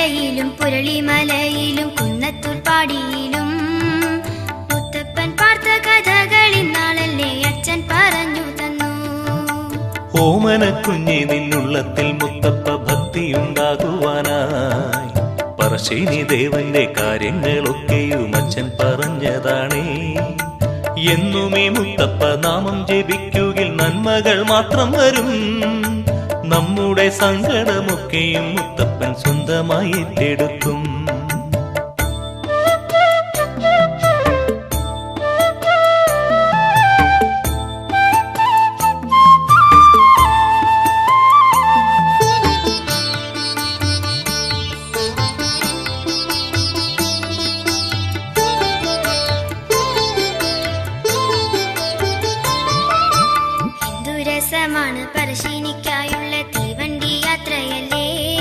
മലയിലും പുരളിമലയിലും കുന്നത്തൂർ പാടിയിലും. മുത്തപ്പൻ പാർത്ത കഥകൾ ഇന്നാളല്ലേ അച്ഛൻ പറഞ്ഞു തന്നു. ഓമന കുഞ്ഞി നിന്നുള്ളത്തിൽ മുത്തപ്പ ഭക്തിയുണ്ടാകുവാനായി. പറശ്ശേനി ദേവന്റെ കാര്യങ്ങളൊക്കെയും അച്ഛൻ പറഞ്ഞതാണേ. എന്നുമേ മുത്തപ്പ നാമം ജപിക്കുകിൽ നന്മകൾ മാത്രം വരും. നമ്മുടെ സങ്കടമൊക്കെയും മുത്തപ്പൻ സ്വന്തമായി ഏറ്റെടുക്കും. ദിവസമാണ് പരശീനിക്കായുള്ള തീവണ്ടി